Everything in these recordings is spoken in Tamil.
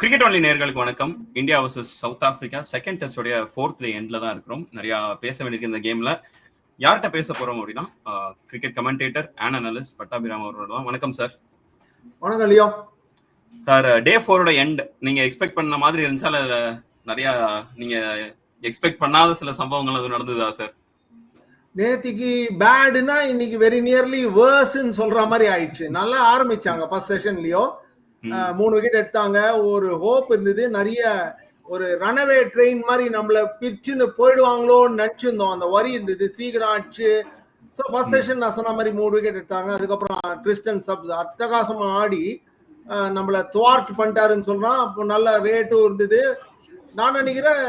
கிரிக்கெட் ஒன்லி நேர்களுக்கு வணக்கம். India versus South Africa second டெஸ்டோடைய fourth எண்ட்ல தான் இருக்கிறோம். நிறைய பேச வேண்டியிருக்கு இந்த கேம்ல யார்கிட்ட பேச போறோம் அப்படின்னா cricket commentator and analyst Pattabiram அவரோட தான். வணக்கம் சார் வணக்கம் லியோ. சார் டே ஃபோரோட எண்ட் நீங்க எக்ஸ்பெக்ட் பண்ண மாதிரி இருந்துச்சா? இல்ல நிறைய நீங்க எக்ஸ்பெக்ட் பண்ணாத சில சம்பவங்கள் அது நடந்ததா சார் நேத்திக்கு பேடுனா இன்னைக்கு வெரி நியர்லி வேர்ஸ்ன்னு சொல்ற மாதிரி ஆயிடுச்சு. நல்லா ஆரம்பிச்சாங்க ஃபர்ஸ்ட் செஷன்லயோ மூணு விக்கெட் எடுத்தாங்க. ஒரு ஹோப் இருந்தது. நிறைய ஒரு ரனவே ட்ரெயின் மாதிரி நம்மள பிரிச்சுன்னு போயிடுவாங்களோன்னு நினைச்சிருந்தோம். அந்த வரி இருந்தது. சீக்கிரம் ஆச்சு ஸோ ஃபர்ஸ்ட் செஷன் நான் சொன்ன மாதிரி மூணு விக்கெட் எடுத்தாங்க. அதுக்கப்புறம் கிறிஸ்டன் சப்ஸ் அட்டகாசமாக ஆடி நம்மள துவார்ட் பண்ணிட்டாருன்னு சொல்கிறான் அப்போ நல்ல ரேட்டும் இருந்தது. நான் நினைக்கிறேன்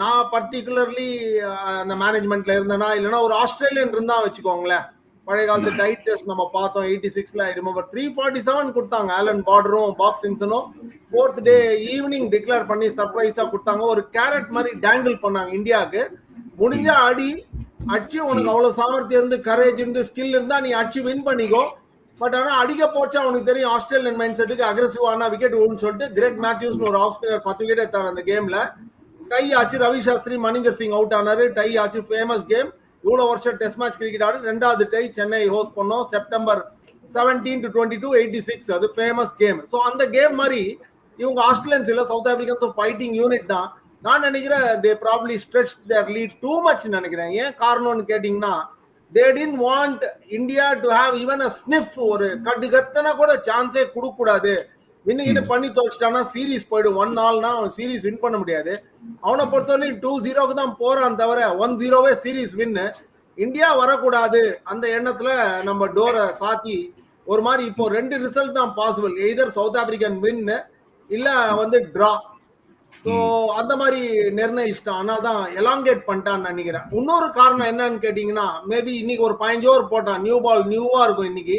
நான் பர்டிகுலர்லி அந்த மேனேஜ்மெண்ட்ல இருந்தேனா இல்லைன்னா ஒரு ஆஸ்திரேலியன் இருந்தா வச்சுக்கோங்களேன். பழைய காலத்து டைட் டெஸ்ட் நம்ம பார்த்தோம் எயிட்டி சிக்ஸ்ல ரிமெம்பர் த்ரீ ஃபார்ட்டி செவன் கொடுத்தாங்க. ஆலன் பார்டரும் பாப் சிம்சனும் ஃபோர்த் டே ஈவினிங் டிக்ளேர் பண்ணி சர்ப்ரைஸா கொடுத்தாங்க. ஒரு கேரட் மாதிரி டேங்கிள் பண்ணாங்க இந்தியாவுக்கு. முடிஞ்ச அடி அச்சு உனக்கு அவ்வளவு சாமர்த்தியம் இருந்து கரேஜ் இருந்து ஸ்கில் இருந்தா நீ அச்சு வின் பண்ணிக்கோ. பட் ஆனா அடிக்க போச்சா அவனுக்கு தெரியும் ஆஸ்திரேலியன் மைண்ட் செட்டுக்கு அக்ரெசிவான விக்கெட் விழுன்னு சொல்லிட்டு கிரெக் மேத்யூஸ்னு ஒரு ஆஃப் ஸ்பின்னர் பத்து விக்கெட் எடுத்தார் அந்த கேம்ல டை ஆச்சு ரவி சாஸ்திரி மணிந்தர் சிங் அவுட் ஆனாரு. டை ஆச்சு ஃபேமஸ் கேம் இவ்வளவு வருஷம் டெஸ்ட் மேட்ச் கிரிக்கெட் ஆடு ரெண்டாவது டை சென்னை ஹோஸ்ட் பண்ணோம். September seventeen to twenty two eighty six அது ஃபேமஸ் கேம் ஸோ அந்த கேம் மாதிரி இவங்க ஆஸ்திரேலியன்ஸ் இல்ல சவுத் ஆப்பிரிக்கன்ஸ் ஃபைட்டிங் யூனிட் தான். நான் நினைக்கிறேன் they probably stretch their lead too much நினைக்கிறேன். ஏன் காரணம்னு கேட்டிங்கன்னா they didn't want India to have even a sniff ஒரு கட்டுகத்தனை கூட சான்ஸே கொடுக்கக்கூடாது. வின்னு பண்ணி தோச்சிட்டானா சீரிஸ் போயிடும். ஒன் நாள்னா அவன் சீரிஸ் வின் பண்ண முடியாது. அவனை பொறுத்தவரைக்கும் டூ ஜீரோக்கு தான் போறான் தவிர ஒன் ஜீரோவே சீரிஸ் வின்னு இந்தியா வரக்கூடாது. அந்த எண்ணத்துல நம்ம டோரை சாத்தி ஒரு மாதிரி இப்போ ரெண்டு ரிசல்ட் தான் possible either South African win இல்ல வந்து டிரா ஸோ அந்த மாதிரி நிர்ணயிச்சிட்டான். அதனால தான் எலாங்கேட் பண்ணிட்டான்னு நினைக்கிறேன். இன்னொரு காரணம் என்னன்னு கேட்டிங்கன்னா மேபி இன்னைக்கு ஒரு பதினஞ்சு ஓவர் போட்டான். நியூ பால் நியூவா இருக்கும் இன்னைக்கு.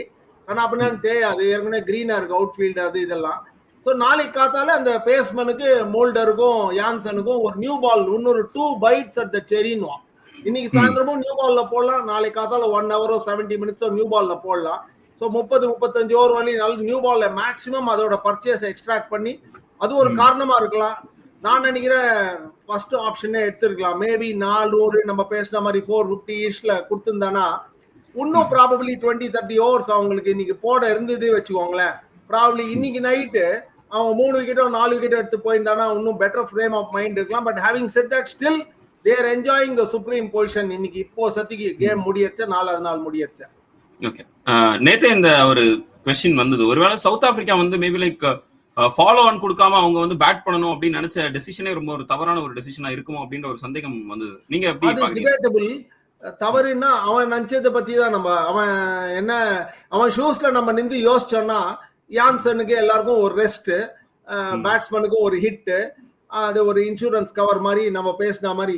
ஆனால் அப்படின்னு தெரியாது. ஏற்கனவே கிரீனா இருக்கு அவுட் ஃபீல்டு அது இதெல்லாம். ஸோ நாளைக்கு காத்தால அந்த பேஸ்மனுக்கு மோல்டருக்கும் யான்சனுக்கும் ஒரு நியூ பால் இன்னொரு two bites at the cherry இன்னைக்கு சாயந்தரமும் நியூ பால்ல போடலாம். நாளைக்கு காத்தால ஒன் ஹவரோ செவன்டி மினிட்ஸோ நியூ பால்ல போடலாம். ஸோ முப்பது முப்பத்தஞ்சு ஓவர் வரையும் நல்ல நியூ பால்ல மேக்ஸிமம் அதோட பர்ச்சேஸ் எக்ஸ்ட்ராக்ட் பண்ணி அது ஒரு காரணமா இருக்கலாம். நான் நினைக்கிறேன் ஃபர்ஸ்ட் ஆப்ஷனே எடுத்திருக்கலாம். மேபி நாலு ஓவர் நம்ம பேசின மாதிரி ஃபோர் ஃபிஃப்டி இஷ்ல கொடுத்துருந்தானா இன்னும் ப்ராபபிளி டுவெண்ட்டி தேர்ட்டி ஓவர்ஸ் அவங்களுக்கு இன்னைக்கு போட இருந்தது வச்சுக்கோங்களேன். ப்ராபபிளி இன்னைக்கு நைட்டு அவன் மூணு விக்கெட்டோ நாலு விக்கெட் எடுத்து போயிருந்தானா இன்னும் பெட்டர் ஃப்ரேம் ஆஃப் மைண்ட் இருக்கலாம். But having said that still they're enjoying the supreme position இன்னைக்கு. இப்போ சத்திக்கு கேம் முடியச்ச நாலாவது நாள் முடியச்ச? ஓகே நேத்தே இந்த ஒரு கொஸ்டின் வந்தது. ஒருவேளை சவுத் ஆப்பிரிக்கா வந்து மேபி லைக் ஃபாலோ ஆன் கொடுக்காம அவங்க வந்து பேட் பண்ணணும் அப்படின்னு நினைச்ச டெசிஷனே ரொம்ப ஒரு தவறான ஒரு டெசிஷனா இருக்குமோ அப்படின்ற ஒரு சந்தேகம் வந்தது. நீங்க எப்படி தவறுன்னா அவன் நினைச்சதை பத்தி தான் நம்ம அவன் என்ன அவன் ஷூஸ்ல நம்ம நின்று யோசிச்சோம்னா யான்சனுக்கு எல்லாருக்கும் ஒரு ரெஸ்ட் பேட்ஸ்மேனுக்கும் ஒரு ஹிட் அது ஒரு இன்சூரன்ஸ் கவர் மாதிரி நம்ம பேசின மாதிரி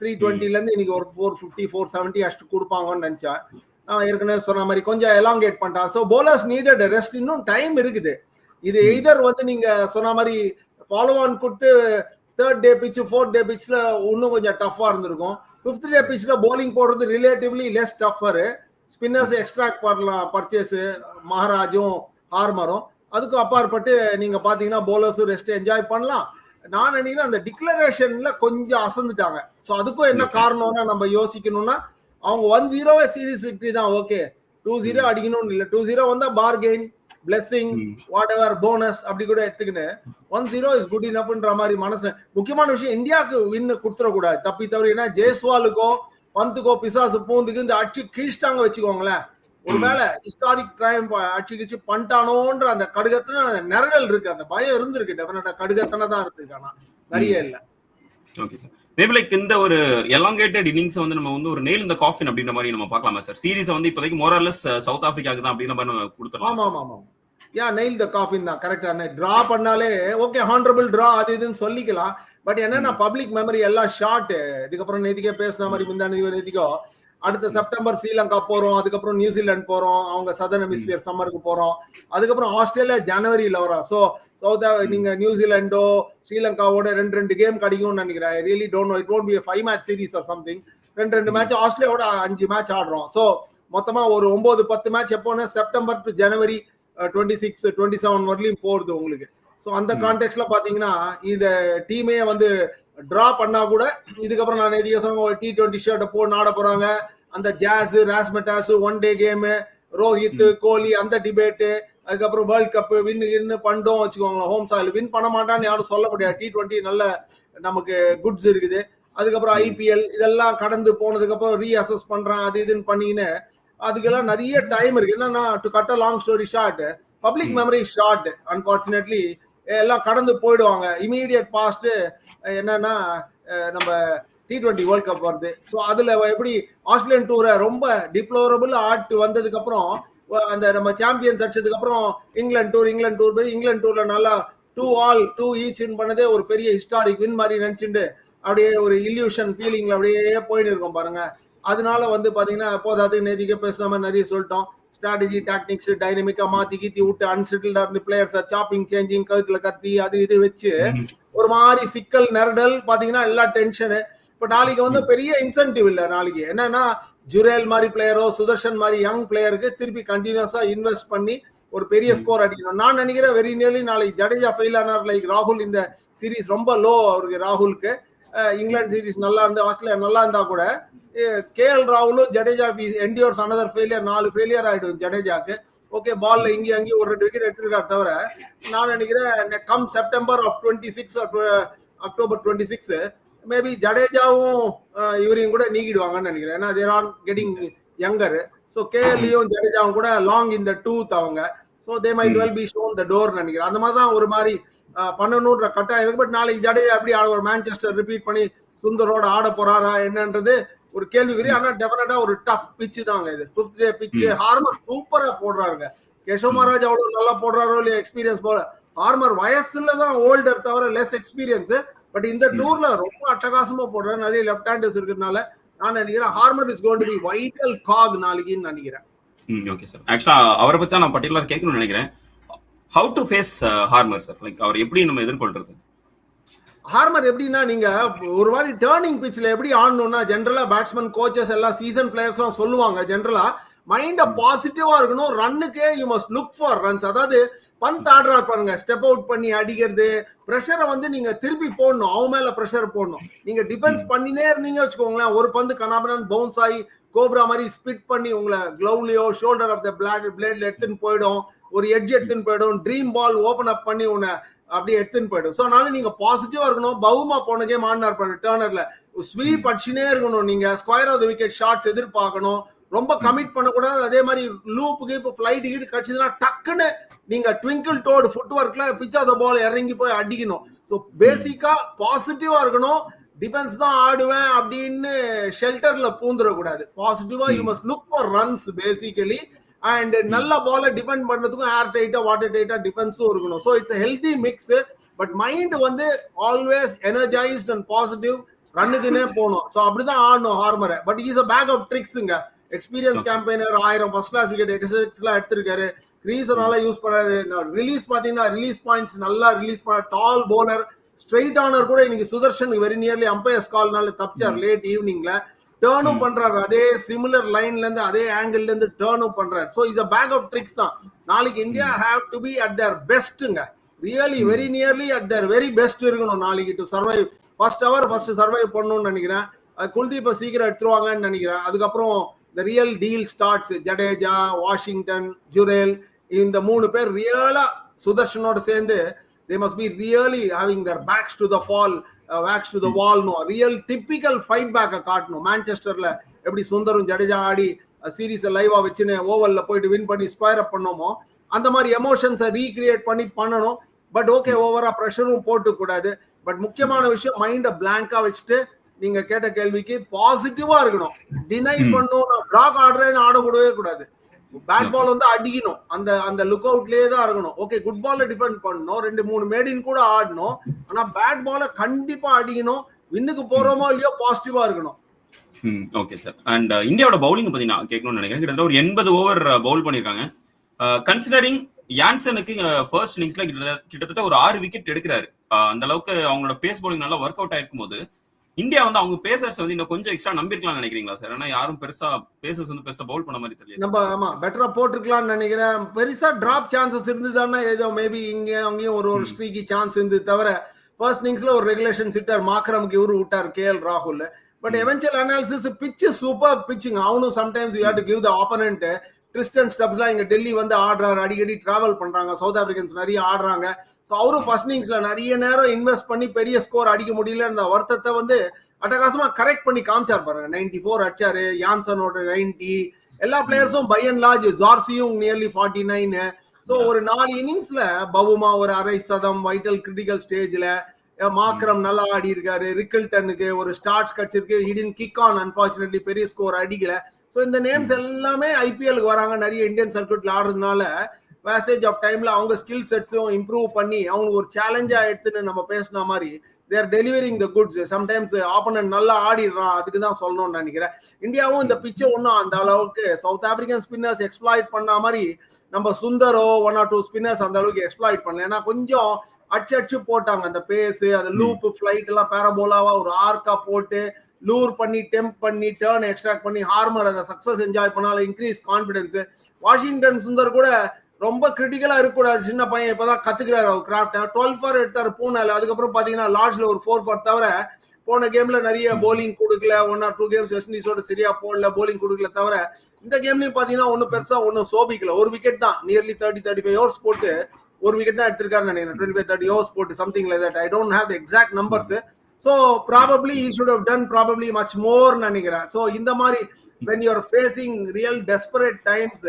த்ரீ டுவெண்ட்டில இருந்து இன்னைக்கு ஒரு ஃபோர் ஃபிஃப்டி ஃபோர் செவன்ட்டி அಷ್ಟು கொடுப்பாங்கன்னு நினைச்சேன். அவன் ஏற்கனவே சொன்ன மாதிரி கொஞ்சம் எலாங்கேட் பண்ணிட்டான். ஸோ போலர்ஸ் நீடட் ரெஸ்ட் இன்னும் டைம் இருக்குது. இது எய்தர் வந்து நீங்க சொன்ன மாதிரி ஃபாலோ ஆன் கொடுத்து third day pitch fourth day பிச்ல இன்னும் கொஞ்சம் டஃப்பா இருந்திருக்கும். ஃபிஃப்த் டே பிச்ல போலிங் போடுறது relatively less tougher spinners extract பண்ணலாம் பர்ச்சேஸ் மகாராஜும் ஹார்மரும். அதுக்கும் அப்பாற்பட்டு நீங்க பாத்தீங்கன்னா போலர்ஸும் ரெஸ்ட் என்ஜாய் பண்ணலாம். நான் நினைக்கிறேன் அந்த டிக்ளரேஷன்ல கொஞ்சம் அசந்துட்டாங்க. ஸோ அதுக்கும் என்ன காரணம்னா நம்ம யோசிக்கணும்னா அவங்க ஒன் ஜீரோவே சீரிஸ் விக்டரி தான் ஓகே டூ ஜீரோ அடிக்கணும்னு இல்லை. டூ ஜீரோ வந்தா bargain blessing what ever bonus அப்படி கூட எடுத்துக்கின்னு ஒன் ஜீரோ இஸ் குட் இனப்ன்ற மாதிரி மனசுல முக்கியமான விஷயம் இந்தியாவுக்கு வின் கொடுத்துடக்கூடாது. தப்பி தவறு ஏன்னா ஜெய்ஸ்வாலுக்கோ பந்துக்கோ பிசாசு பூந்துக்கு இந்த அடிச்சு கீழ்ச்சிட்டாங்க வச்சுக்கோங்களேன். ஒருவேளை ஹிஸ்டாரிக் டைம் அடிச்சு கிச்சு பண்ணிட்டானோன்ற அந்த கடுகத்தன நிரடல் இருக்கு. அந்த பயம் இருந்திருக்கு. டெஃபினட்டா கடுகத்தனை தான் ஆனா நிறைய இல்ல. ஓகே சார் மேபி லைக் இந்த ஒரு எலாங்கேட்டட் இன்னிங்ஸ் வந்து நம்ம வந்து ஒரு நெயில் இந்த காஃபின் அப்படின்ற மாதிரி நம்ம பார்க்கலாமா சார் சீரிஸ் வந்து இப்போதைக்கு மோரலஸ் சவுத் ஆப்பிரிக்காக்கு தான் அப்படின்ற மாதிரி நம்ம கொடுத்துடலாம். ஆமா ஆமா ஆமா. யா நெயில் த காஃபின் தான். கரெக்டா டிரா பண்ணாலே ஓகே ஹானரபிள் டிரா அது இதுன்னு சொல்லிக்கலாம். பட் என்னன்னா பப்ளிக் மெமரி எல்லாம் ஷார்ட் இதுக்கப்புறம் நேத்திக்கே பேசின மாதிரி முந்தா நேத்திக்கோ அடுத்த செப்டம்பர் ஸ்ரீலங்கா போறோம் அதுக்கப்புறம் நியூசிலாந்து போறோம் அவங்க சதன் ஹெமிஸ்பியர் சம்மருக்கு போறோம். அதுக்கப்புறம் ஆஸ்திரேலியா ஜனவரியில வரும் ஸோ சவுத் நீங்க நியூசிலாண்டோ ஸ்ரீலங்காவோட ரெண்டு ரெண்டு கேம் கிடைக்கும்னு நினைக்கிறேன். Really don't know it won't be five match series or something ரெண்டு ரெண்டு மேட்ச் ஆஸ்திரேலியாவோட அஞ்சு மேட்ச் ஆடுறோம். ஸோ மொத்தமா ஒரு ஒன்பது பத்து மேட்ச் எப்போன்னா September to January twenty six twenty seven வரலையும் போறது உங்களுக்கு. ஸோ அந்த. கான்டெக்ட்ல பாத்தீங்கன்னா இந்த டீமே வந்து டிரா பண்ணா கூட இதுக்கப்புறம் நான் எதிய சொன்ன ஒரு டி டுவெண்ட்டி ஷர்ட்டை போட்டு ஆட போறாங்க. அந்த ஜாஸ் ராஸ்மெட்டாஸ் one day game Rohit Kohli அந்த டிபேட்டு அதுக்கப்புறம் வேர்ல்ட் கப் வின் வின் பண்ணிட்டோம் வச்சுக்கோங்களேன் ஹோம் சாயில் வின் பண்ண மாட்டான்னு யாரும் சொல்ல முடியாது. டி டுவெண்ட்டி நல்ல நமக்கு குட்ஸ் இருக்குது. அதுக்கப்புறம். ஐபிஎல் இதெல்லாம் கடந்து போனதுக்கு அப்புறம் ரீஅசஸ் பண்றான் அது இதுன்னு பண்ணின்னு அதுக்கெல்லாம் நிறைய டைம் இருக்கு. என்னன்னா to cut a long story short public. Memory short unfortunately எல்லாம் கடந்து போயிடுவாங்க. இமீடியட் பாஸ்ட் என்னன்னா நம்ம டி டுவெண்ட்டி வேர்ல்ட் கப் வருது. ஸோ அதுல எப்படி ஆஸ்திரேலியன் டூரை ரொம்ப டிப்ளோரபிள் ஆட்டு வந்ததுக்கு அப்புறம் அந்த நம்ம சாம்பியன்ஸ் அடிச்சதுக்கு அப்புறம் இங்கிலாந்து டூர் இங்கிலாந்து டூர் போய் இங்கிலாந்து டூர்ல நல்லா டூ ஆல் டூ ஈச் பண்ணதே ஒரு பெரிய ஹிஸ்டாரிக் வின் மாதிரி நினைச்சுட்டு அப்படியே ஒரு இல்யூஷன் ஃபீலிங்ல அப்படியே போயிட்டு இருக்கோம் பாருங்க. அதனால வந்து பாத்தீங்கன்னா போதாது நேதிக்க பேசுன மாதிரி நிறைய சொல்லிட்டோம். ஸ்ட்ராட்டஜி டாக்டிக்ஸ் டைனமிக்கா மாத்தி கீத்தி விட்டு அன்செட்டில்டா இருந்து பிளேயர்ஸ் சாப்பிங் சேஞ்சிங் கழுத்துல கத்தி அது இது வச்சு. ஒரு மாதிரி சிக்கல் நெரடல் பாத்தீங்கன்னா எல்லா டென்ஷனு இப்ப நாளைக்கு வந்து பெரிய இன்சென்டிவ் இல்ல நாளைக்கு. என்னன்னா ஜுரேல் மாதிரி பிளேயரோ சுதர்ஷன் மாதிரி யங் பிளேயருக்கு திருப்பி கண்டினியூஸா இன்வெஸ்ட் பண்ணி ஒரு பெரிய. ஸ்கோர் அடிக்கணும். நான் நினைக்கிறேன் வெரி நியர்லி நாளைக்கு ஜடேஜா ஃபெயில் ஆனார் லைக் ராகுல் இந்த சீரிஸ் ரொம்ப லோ அவருக்கு ராகுலுக்கு. இங்கிலாந்து சீரிஸ் நல்லா இருந்து ஆஸ்திரேலியா நல்லா இருந்தா கூட கே எல் ராகுலும் ஜடேஜா என்டியோர்ஸ் அனதர் ஃபெயிலியர் நாலு ஃபெயிலியர் ஆயிடும் ஜடேஜாக்கு. ஓகே பால்ல இங்கேயும் அங்கேயும் ஒரு ரெண்டு விக்கெட் எடுத்திருக்காரு தவிர நான் நினைக்கிறேன் come September of twenty six October twenty six maybe ஜடேஜாவும் இவரையும் கூட நீக்கிடுவாங்கன்னு நினைக்கிறேன். ஏன்னா they're on getting younger so கேஎல்லையும் ஜடேஜாவும் கூட லாங் இந்த டூத் அவங்க. So they might. Well be shown the door நினைக்கிறேன். அந்த மாதிரி தான் ஒரு மாதிரி பண்ணணுன்ற கட்டாயம் இருக்கு. பட் நாளைக்கு ஜடேஜா எப்படி ஒரு மேன்செஸ்டர் ரிப்பீட் பண்ணி சுந்தரோட ஆட போறாரா என்னன்றது ஒரு கேள்விக்குறி. ஆனா டெஃபினட்டா ஒரு டஃப் பிச்சு தாங்க இது. ஃபிஃப்த் டே பிச்சு. ஹார்மர் சூப்பரா போடுறாருங்க. கேஷவ் மகாராஜ் அவ்வளவு நல்லா போடுறாரோ இல்லையா எக்ஸ்பீரியன்ஸ் போல. ஹார்மர் வயசுல தான் ஓல்டர் தவிர லெஸ் எக்ஸ்பீரியன்ஸ் பட் இந்த. டூர்ல ரொம்ப அட்டகாசமா போடுறாரு. நிறைய லெஃப்ட் ஹேண்டர்ஸ் இருக்கிறதுனால நான் நினைக்கிறேன் Harmer is going to be vital cog நாளைக்குன்னு நினைக்கிறேன். ம் ஓகே சார் ஆக்சுவலா அவரை தான் நான் பர்டிகுலர் கேட்கணும்னு நினைக்கிறேன். How to face Harmer sir like அவர் எப்படி நம்ம எதிர்கொள்றது? ஹார்மர் எப்படின்னா நீங்க ஒரு மாதிரி டேர்னிங் பிச்சில் எப்படி ஆடணும்னா ஜென்ரலா பேட்ஸ்மேன் கோச்சஸ் எல்லாம் சீசன் பிளேயர்ஸ்லாம் சொல்லுவாங்க ஜென்ரலா மைண்ட பாசிட்டிவா இருக்கணும். ரன்னுக்கே you must look for runs அதாவது பந்த் ஆடுறாரு பாருங்க. ஸ்டெப் அவுட் பண்ணி அடிக்கிறது. ப்ரெஷரை வந்து நீங்க திருப்பி போடணும். அவன் மேல ப்ரெஷர் போடணும். நீங்க டிஃபென்ஸ் பண்ணினே இருந்தீங்க வச்சுக்கோங்களேன். ஒரு பந்து கனாபனன் பவுன்ஸ் ஆகி கோப்ரா மாதிரி ஸ்பிட் பண்ணி உங்களை க்ளவுலையோ ஷோல்டர் ஆஃப் த பிளாட் பிளேட்ல எடுத்துன்னு போயிடும். ஒரு எட்ஜ் எடுத்துன்னு போயிடும். ட்ரீம் பால் ஓபன் அப் பண்ணி உன்னை அப்படியே எடுத்துன்னு போயிடும். ஸோ அதனால நீங்க பாசிட்டிவா இருக்கணும். பவுமா போன கேம் ஆடினார் டேர்னர்ல ஸ்வீப் அடிச்சுனே இருக்கணும் நீங்க. Square of the wicket shots எதிர்பார்க்கணும். ரொம்ப கமிட் பண்ணக்கூடாது. அதே மாதிரி லூப்புக்கு இப்போ ஃபிளைட் கீட் கடிச்சதுன்னா டக்குன்னு நீங்க ட்விங்கிள் டோடு ஃபுட் ஒர்க்ல பிச் ஆஃப் த பால் இறங்கி போய் அடிக்கணும். ஸோ பேசிக்கா பாசிட்டிவா இருக்கணும். டிஃபென்ஸ் தான் ஆடுவேன் அப்படின்னு ஷெல்டர்ல பூந்துடக்கூடாது. பாசிட்டிவா you. Must look for runs basically and நல்ல பால டிஃபெண்ட் பண்றதுக்கும் ஏர் டைட்டா வாட்டர் டைட்டா டிஃபென்ஸும் இருக்கணும். So it's healthy mix but mind வந்து ஆல்வேஸ் எனர்ஜைஸ்ட் அண்ட் பாசிட்டிவ் ரன்னுக்குன்னே போகணும். ஸோ அப்படிதான் ஆடணும் ஹார்மரை but is a bag of ட்ரிக்ஸுங்க experience. Campaigner ஆயிரம் ஃபர்ஸ்ட் கிளாஸ் விக்கெட் எக்ஸெல்லாம் எடுத்திருக்காரு. கிரீஸ் நல்லா யூஸ் பண்ணாரு. ரிலீஸ் பாத்தீங்கன்னா ரிலீஸ் பாயிண்ட்ஸ் நல்லா ரிலீஸ் பண்ண டால் போலர் ஸ்ட்ரெயிட் ஆனர் கூட இன்னைக்கு சுதர்ஷன் வெரி நியர்லி அம்பையர்ஸ் கால்னால தப்பிச்சார். லேட் ஈவினிங்ல டேர்னும். பண்றாரு. அதே சிமிலர் லைன்ல இருந்து அதே ஆங்கிள் இருந்து டேர்னும் பண்றாரு. So is a bag of tricks தான். நாளைக்கு India have to be at their பெஸ்ட்டுங்க really. Very nearly at their very best இருக்கணும் நாளைக்கு to survive first hour first survive பண்ணணும்னு நினைக்கிறேன். அது குல்தீப்பை சீக்கிரம் எடுத்துருவாங்கன்னு நினைக்கிறேன். அதுக்கப்புறம் the real deal starts Jadeja Washington Jurel இந்த மூணு பேர் ரியலா சுதர்ஷனோட சேர்ந்து they must be really having their backs to the fall backs to the வால்னும் real typical fight பேக்கை காட்டணும் மான்செஸ்டர்ல எப்படி சுந்தரும் ஜடேஜா ஆடி சீரீஸை லைவா வச்சுன்னு ஓவல்ல போயிட்டு வின் பண்ணி ஸ்கொயர் அப் பண்ணோமோ அந்த மாதிரி எமோஷன்ஸை ரீக்ரியேட் பண்ணி பண்ணணும். பட் ஓகே ஓவரா ப்ரெஷரும் போட்டு கூடாது பட் முக்கியமான விஷயம் மைண்டை பிளாங்கா வச்சுட்டு நீங்க கேட்ட கேள்விக்கு பாசிட்டிவா இருக்கணும். டினை ம். பண்ணும் நான் பிளாக் ஆடுறேன்னு ஆடக்கூடவே கூடாது. பேட் பால் வந்து அடிக்கணும். அந்த அந்த லுக் அவுட்லயே தான் இருக்கணும். ஓகே குட் பால்ல டிஃபெண்ட் பண்ணணும். ரெண்டு மூணு மேடின் கூட ஆடணும். ஆனா பேட் பால கண்டிப்பா அடிக்கணும். வின்னுக்கு போறோமோ இல்லையோ பாசிட்டிவா இருக்கணும். ம் ஓகே சார் அண்ட் இந்தியாவோட பவுலிங் பத்தி நான் கேட்கணும்னு நினைக்கிறேன். கிட்டத்தட்ட ஒரு எண்பது ஓவர் பவுல் பண்ணிருக்காங்க. கன்சிடரிங் யான்சனுக்கு ஃபர்ஸ்ட் இன்னிங்ஸ்ல கிட்டத்தட்ட ஒரு ஆறு விக்கெட் எடுக்கிறாரு. Uh, அந்த அளவுக்கு அவங்களோட பேஸ் பவுலிங் நல்லா ஒர்க் அவுட் ஆயிருக்கும் போது இந்தியா வந்து அவங்க பேசர்ஸ் வந்து இன்னும் கொஞ்சம் எக்ஸ்ட்ரா நம்பிருக்கலாம் நினைக்கிறீங்களா சார் ஏன்னா யாரும் பெருசா பேசர்ஸ் வந்து பெருசா பவுல் பண்ண மாதிரி தெரியல நம்ம ஆமா பெட்டரா போட்டிருக்கலாம்னு நினைக்கிறேன். பெருசா டிராப் சான்சஸ் இருந்துதானே ஏதோ மேபி இங்க அங்கேயும் ஒரு ஒரு. ஸ்ட்ரீக்கி சான்ஸ் இருந்து தவிர ஃபர்ஸ்ட் இன்னிங்ஸ்ல ஒரு ரெகுலேஷன் சிட்டர் மாக்ரமுக்கு இவரு விட்டார் கே எல் ராகுல் but. Eventual analysis pitch super pitching அவனும் sometimes you have to give the opponent Kristen ஸ்டப்ஸ்லாம் இங்க டெல்லி வந்து ஆடுறாரு. அடிக்கடி டிராவல் பண்றாங்க. சவுத் ஆப்பிரிக்கன்ஸ் நிறைய ஆடுறாங்க. ஸோ அவரும் ஃபர்ஸ்ட் இன்னிங்ஸ்ல நிறைய நேரம் இன்வெஸ்ட் பண்ணி பெரிய ஸ்கோர் அடிக்க முடியல அந்த வருத்தத்தை வந்து அட்டகாசமா கரெக்ட் பண்ணி காமிச்சார் பாருங்க. நைன்டி ஃபோர் அடிச்சாரு. யான்சனோட நைன்டி எல்லா பிளேயர்ஸும் பை அண்ட் லார்ஜ் ஜார்சியும் நியர்லி ஃபார்ட்டி நைனு ஸோ ஒரு நாலு இன்னிங்ஸ்ல பவுமா ஒரு அரை சதம் வைட்டல் கிரிட்டிக்கல் ஸ்டேஜ்ல மாக்ரம் நல்லா ஆடி இருக்காரு ரிக்கில்டனுக்கு ஒரு ஸ்டார்ட்ஸ் கட்சிருக்கு இடின் கிக் ஆன் அன்பார்ச்சுனேட்லி பெரிய ஸ்கோர் அடிக்கல. ஸோ இந்த நேம்ஸ் எல்லாமே ஐபிஎலுக்கு வராங்க. நிறைய இந்தியன் சர்க்கியூட்ல ஆடுறதுனால பேசேஜ் ஆஃப் டைம்ல அவங்க ஸ்கில் செட்ஸும் இம்ப்ரூவ் பண்ணி அவங்க ஒரு சேலஞ்சா எடுத்துன்னு நம்ம பேசின மாதிரி they're delivering the goods sometimes opponent நல்லா ஆடிடுறான் அதுக்கு தான் சொல்லணும்னு நினைக்கிறேன். இந்தியாவும் இந்த பிச்சை ஒன்றும் அந்த அளவுக்கு சவுத் ஆப்பிரிக்கன் ஸ்பின்னர்ஸ் எக்ஸ்ப்ளாய்ட் பண்ண மாதிரி நம்ம சுந்தரோ ஒன் ஆர் டூ ஸ்பின்னர்ஸ் அந்த அளவுக்கு எக்ஸ்ப்ளாய்ட் பண்ணல. ஏன்னா கொஞ்சம் அச்சு அச்சு போட்டாங்க. அந்த பேஸ் அந்த லூப் ஃபிளைட் எல்லாம் பேரபோலாவா ஒரு ஆர்க்கா போட்டு லூர் பண்ணி டெம்ப் பண்ணி டேர்ன் எக்ஸ்ட்ராக்ட் பண்ணி ஹார்மர் அந்த சக்சஸ் என்ஜாய் பண்ணாலும் இன்க்ரீஸ் கான்பிடன்ஸ் வாஷிங்டன் சுந்தர் கூட ரொம்ப கிரிட்டிக்கலா இருக்கக்கூடாது. சின்ன பையன் இப்பதான் கத்துக்கிறாரு அவர் கிராஃப்ட் டுவெல் ஃபார் எடுத்தாரு பூனால. அதுக்கப்புறம் பாத்தீங்கன்னா லார்ஜ்ல ஒரு ஃபோர் ஃபார் தவிர போன கேம்ல நிறைய போலிங் கொடுக்கல. One or two games West இண்டீஸோட சரியா போடல போலிங் கொடுக்கல தவிர இந்த கேம்லயும் பாத்தீங்கன்னா ஒன்னும் பெருசா ஒன்னும் சோபிக்கல. ஒரு விக்கெட் தான். Nearly thirty thirty five hours போட்டு ஒரு விக்கெட் தான் எடுத்திருக்காரு நினைக்கிறேன். டுவெண்ட்டி ஃபைவ் தேர்ட்டி ஹவர்ஸ் போட்டு something like that I don't have exact numbers so probably you should have done probably much more நினைக்கிறேன். ஸோ இந்த மாதிரி when you're facing real desperate times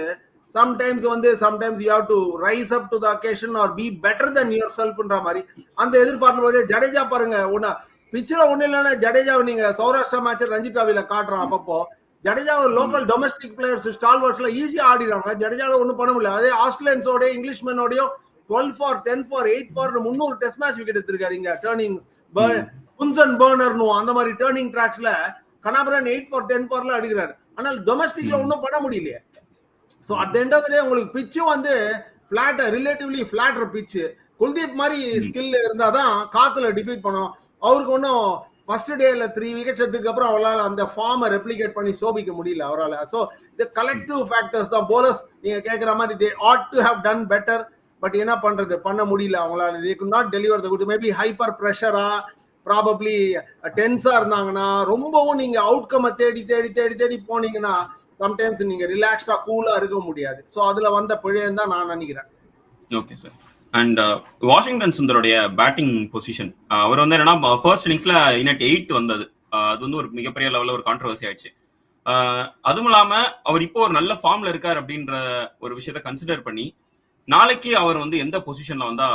sometimes வந்து sometimes you have to rise up to the occasion or be better then your செல்ஃப்ன்ற மாதிரி அந்த எதிர்பார்க்கும் போதே ஜடேஜா பாருங்க ஒன்னா பிச்சில் ஒன்றும் இல்லைன்னா ஜடேஜாவை நீங்க சௌராஷ்டிரா மேட்ச் ரஞ்சி டிராவில காட்டுறான் அப்பப்போ. ஜடேஜா லோக்கல் டொமஸ்டிக் பிளேயர்ஸ் ஸ்டால்வர்ட்ஸ்ல ஈஸியா ஆடிடுறாங்க. ஜடேஜாவை ஒன்றும் பண்ண முடியல. அதே ஆஸ்திரேலியன்ஸோட இங்கிலீஷ்மேனோடய twelve for ten for eight for முந்நூறு டெஸ்ட் மேட்ச் விக்கெட் எடுத்திருக்காரு. இங்க டேர்னிங் புன்சன் பேர்னர்னும் அந்த மாதிரி டேர்னிங் ட்ராக்ஸ்ல கனாபரன் எயிட் ஃபார் டென் ஃபார்ல அடிக்கிறாரு. ஆனால் டொமஸ்டிக்ல ஒன்றும் பண்ண முடியலையே. So at end of day உங்களுக்கு பிச்சும் வந்து ஃபிளாட் ரிலேட்டிவ்லி ஃபிளாட்டர் பிச்சு குல்தீப் மாதிரி ஸ்கில் இருந்தாதான் காத்துல டிஃபீட் பண்ணும் அவருக்கு ஒன்றும் ஃபர்ஸ்ட் டேல த்ரீ விக்கெட்ஸ் எடுத்ததுக்கு அப்புறம் அவரால் அந்த ஃபார்மை ரெப்ளிகேட் பண்ணி சோபிக்க முடியல அவரால். ஸோ இந்த கலெக்டிவ் ஃபேக்டர்ஸ் தான். போலர்ஸ் நீங்க கேட்குற மாதிரி they ought to have done better but என்ன பண்றது? பண்ண முடியல அவங்களால. They could not deliver the goods maybe hyper ப்ரெஷரா probably டென்ஸா இருந்தாங்கன்னா ரொம்பவும் நீங்க அவுட்கமை தேடி தேடி தேடி தேடி போனீங்கன்னா சம்டைம்ஸ் நீங்க ரிலாக்ஸ்டா கூலா இருக்க முடியாது. ஸோ அதுல வந்த பிழைன்னு தான் நான் நினைக்கிறேன். ஓகே சார் அண்ட் வாஷிங்டன் சுந்தருடைய பேட்டிங் பொசிஷன் அவர் வந்து என்னன்னா ஃபர்ஸ்ட் இன்னிங்ஸ்ல இன்னட் எயிட் வந்தது. Uh, அது வந்து ஒரு மிகப்பெரிய லெவலில் ஒரு கான்ட்ரவர்சி ஆயிடுச்சு. Uh, அதுவும் இல்லாம அவர் இப்போ ஒரு நல்ல ஃபார்ம்ல இருக்கார் அப்படின்ற ஒரு விஷயத்த கன்சிடர் பண்ணி நாளைக்கு அவர் வந்து எந்த பொசிஷன்ல வந்தா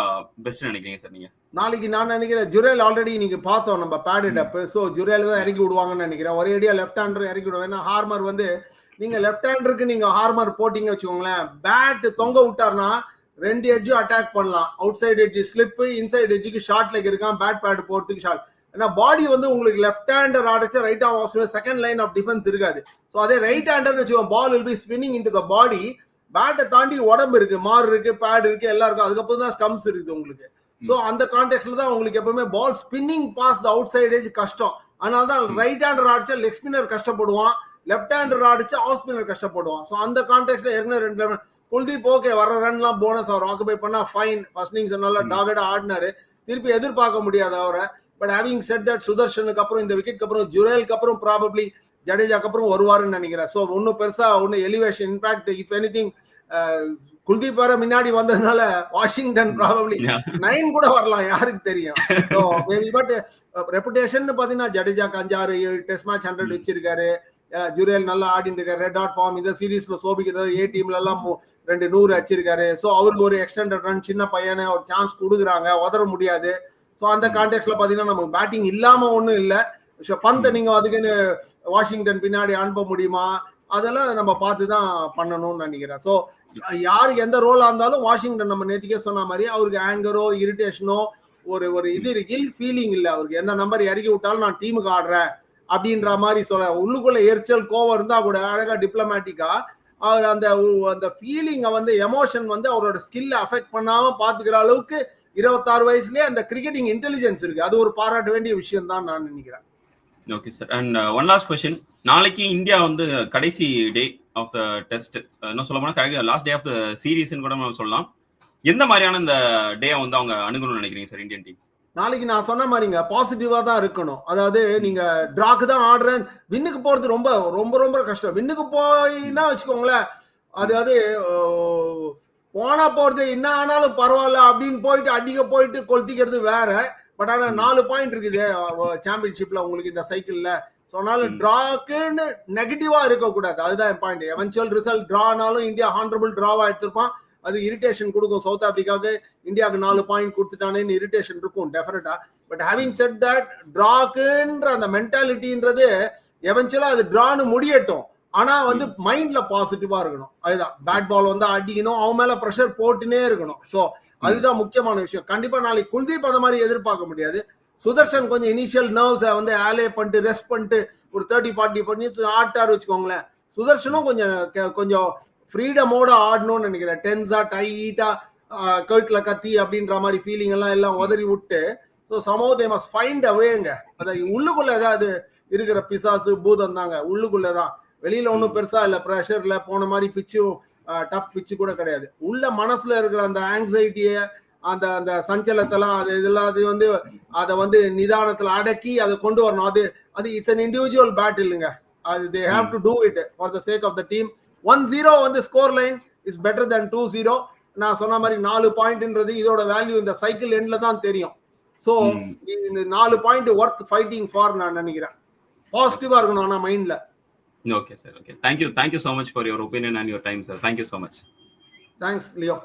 பெஸ்ட் நினைக்கிறீங்க சார் நீங்க? நாளைக்கு நான் நினைக்கிறேன் ஜுரேல் ஆல்ரெடி நீங்க பார்த்தோம் நம்ம பேடட் அப் ஸோ ஜுரேல் தான் இறக்கி விடுவாங்கன்னு நினைக்கிறேன். ஒரே அடியா லெஃப்ட் ஹேண்டர் இறக்கி விடுவேன். ஏன்னா ஹார்மர் வந்து நீங்க லெஃப்ட் ஹேண்டருக்கு நீங்க ஹார்மர் போட்டீங்க வச்சுக்கோங்களேன் பேட் தொங்க விட்டார்னா ரெண்டு எட்ஜும் அட்டாக் பண்ணலாம். Outside edge slip inside எட்ஜுக்கு ஷார்ட் லெக் இருக்கான் பேட் பேட் போறதுக்கு ஷார்ட் ஏன்னா பாடி வந்து உங்களுக்கு left hander ஆடிச்சு right of second line of defence இருக்காது. ஸோ அதே ரைட் ஹேண்டர் வச்சுக்கோங்க ball will be spinning in to the body பேட்டை தாண்டி உடம்பு இருக்கு மாறு இருக்கு பேட் இருக்கு எல்லாம் இருக்கு அதுக்கப்புறம் தான் ஸ்டம்ப்ஸ் இருக்குது உங்களுக்கு. ஸோ அந்த கான்டெக்ட்ல தான் உங்களுக்கு எப்பவுமே ball spinning past the outside edge கஷ்டம். அதனால தான் ரைட் ஹேண்டர் ஆடிச்சா லெக் ஸ்பின்னர் கஷ்டப்படுவான் லெஃப்ட் ஹேண்டர் ஆடிச்சா ஆஃப் ஸ்பின்னர் கஷ்டப்படுவான். ஸோ அந்த கான்டெக்ட்ல ஏற்கனவே ரெண்டு குல்தீப் ஓகே வர ரன்லாம் போனஸ் அவர் ஆக்குபை பண்ணா ஃபைன் ஃபர்ஸ்ட் இன்னிங்ஸ் நல்லா டாகடா ஆடினாரு. திருப்பி எதிர்பார்க்க முடியாது அவரை. பட் ஹேவிங் செட் தட் சுதர்ஷனுக்கு அப்புறம் இந்த விக்கெட்க்கு அப்புறம் ஜுரேலுக்கு அப்புறம் ப்ராபப்ளி ஜடேஜாக்கு அப்புறம் வருவாருன்னு நினைக்கிறேன். ஸோ ஒன்றும் பெருசா ஒன்றும் elevation in fact if anything Kuldeep வேற முன்னாடி வந்ததுனால வாஷிங்டன் ப்ராபப்ளி நைன் கூட வரலாம் யாருக்கு தெரியும். ஸோ பட் ரெப்புடேஷன் பாத்தீங்கன்னா ஜடேஜாக்கு அஞ்சாறு டெஸ்ட் மேட்ச் ஹண்ட்ரட் வச்சிருக்காரு. ஜுரேல் நல்லா ஆடிட்டு இருக்காரு ரெட் ஹாட் ஃபார்ம் இந்த சீரீஸ்ல சோபிக்கிறது ஏ டீம்ல எல்லாம் ரெண்டு நூறு வச்சிருக்காரு ஸோ அவருக்கு ஒரு எக்ஸ்டெண்டட் ரன் சின்ன பையனை ஒரு சான்ஸ் கொடுக்குறாங்க. உதற முடியாது. ஸோ அந்த கான்டெக்ட்ல பாத்தீங்கன்னா நமக்கு பேட்டிங் இல்லாம ஒன்றும் இல்லை. பந்தை நீங்க அதுக்குன்னு வாஷிங்டன் பின்னாடி அனுப்ப முடியுமா? அதெல்லாம் நம்ம பார்த்து தான் பண்ணணும்னு நினைக்கிறேன். ஸோ யாருக்கு எந்த ரோலாக இருந்தாலும் வாஷிங்டன் நம்ம நேற்றுக்கே சொன்ன மாதிரி அவருக்கு ஆங்கரோ இரிட்டேஷனோ ஒரு ஒரு இது கில் ஃபீலிங் இல்லை அவருக்கு. எந்த நம்பர் இறக்கி விட்டாலும் நான் டீமுக்கு ஆடுறேன். அப்படின்ற மாதிரி சொல்ல உள்ளுக்குள்ள எரிச்சல் கோவம் இருந்தா கூட அழகா டிப்ளமேட்டிக்கா அவர் அந்த அந்த ஃபீலிங்கை வந்து எமோஷன் வந்து அவரோட ஸ்கில்ல அஃபெக்ட் பண்ணாம பாத்துக்கிற அளவுக்கு இருபத்தாறு வயசுலயே அந்த கிரிக்கெட்டிங் இன்டெலிஜென்ஸ் இருக்கு. அது ஒரு பாராட்ட வேண்டிய விஷயம் தான் நான் நினைக்கிறேன். Okay sir and one last question நாளைக்கு இந்தியா வந்து கடைசி டே ஆஃப் த டெஸ்ட் என்ன சொல்ல போனா லாஸ்ட் டே ஆஃப் த சீரீஸ்னு கூட நம்ம சொல்லலாம். எந்த மாதிரியான இந்த டே வந்து அவங்க அணுகணும்னு நினைக்கிறீங்க சார் இந்தியன் டீம் நாளைக்கு நான் சொன்ன மாதிரிங்க பாசிட்டிவா தான் இருக்கணும். அதாவது நீங்க டிராக்கு தான் ஆடுறேன். வின்னுக்கு போறது ரொம்ப ரொம்ப ரொம்ப கஷ்டம். வின்னுக்கு போயின்னா வச்சுக்கோங்களேன் அது அது அஹ், போனா போறது என்ன ஆனாலும் பரவாயில்ல அப்படின்னு போயிட்டு அடிக்க போயிட்டு கொளுத்திக்கிறது வேற. பட் ஆனா நாலு பாயிண்ட் இருக்குது சாம்பியன்ஷிப்ல உங்களுக்கு இந்த சைக்கிள்ல ஸோ அதனால ம். டிராக்குன்னு நெகட்டிவா இருக்கக்கூடாது. அதுதான் பாயிண்ட் எவென்ச்சுவல் ரிசல்ட் டிரானாலும் இந்தியா ஹாண்டரபிள் டிராவா எடுத்திருப்பான். அது இரிட்டேஷன் கொடுக்கும். சவுத் ஆப்பிரிக்காவுக்கு இந்தியாவுக்கு நாலு பாயிண்ட் கொடுத்துட்டானேன்னு இரிட்டேஷன் இருக்கும் definitely but having said that டிராக்குன்ற அந்த மென்டாலிட்டின்றது எவென்ச்சுவலா அது டிரான்னு முடியட்டும். ஆனா வந்து மைண்ட்ல பாசிட்டிவா இருக்கணும். அதுதான். பேட் பால் வந்து அடிக்கணும் அவன் மேல ப்ரெஷர் போட்டுனே இருக்கணும். ஸோ அதுதான் முக்கியமான விஷயம். கண்டிப்பா நாளைக்கு குல்தீப் அந்த மாதிரி எதிர்பார்க்க முடியாது. சுதர்ஷன் கொஞ்சம் இனிஷியல் நர்வ்ஸை வந்து ஆலே பண்ணிட்டு ரெஸ்ட் பண்ணிட்டு ஒரு தேர்ட்டி ஃபார்ட்டி பண்ணி ஆட்டாரு வச்சுக்கோங்களேன். சுதர்ஷனும் கொஞ்சம் கொஞ்சம் ஃப்ரீடமோட ஆடணும்னு நினைக்கிறேன். டென்ஸா டைட்டா கர்ட்ல கத்தி அப்படின்ற மாதிரி ஃபீலிங் எல்லாம் எல்லாம் உதறி விட்டு so somehow they must find அவேங்க அதை உள்ளுக்குள்ள ஏதாவது இருக்கிற பிசாசு பூதம் தாங்க. உள்ளுக்குள்ள தான். வெளியில ஒன்றும் பெருசா இல்லை. ப்ரெஷர்ல போன மாதிரி பிச்சும் டஃப் பிச்சு கூட கிடையாது. உள்ள மனசுல இருக்கிற அந்த ஆங்ஸைட்டியை அந்த அந்த சஞ்சலத்தெல்லாம் அது இதெல்லாம் அது வந்து அதை வந்து நிதானத்தில் அடக்கி அதை கொண்டு வரணும். அது அது இட்ஸ் அன் இண்டிவிஜுவல் பேட்டிலுங்க அது they have to do it for the sake of the team one zero வந்து score line is better then two zero நான் சொன்ன மாதிரி நாலு பாயிண்ட்ன்றது இதோட வேல்யூ இந்த சைக்கிள் எண்ட்ல தான் தெரியும். ஸோ. இந்த நாலு பாயிண்ட் ஒர்த் ஃபைட்டிங் ஃபார் நான் நினைக்கிறேன். பாசிட்டிவா இருக்கணும் ஆனா மைண்ட்ல okay sir okay thank you thank you so much for your opinion and your time sir thank you so much thanks Leo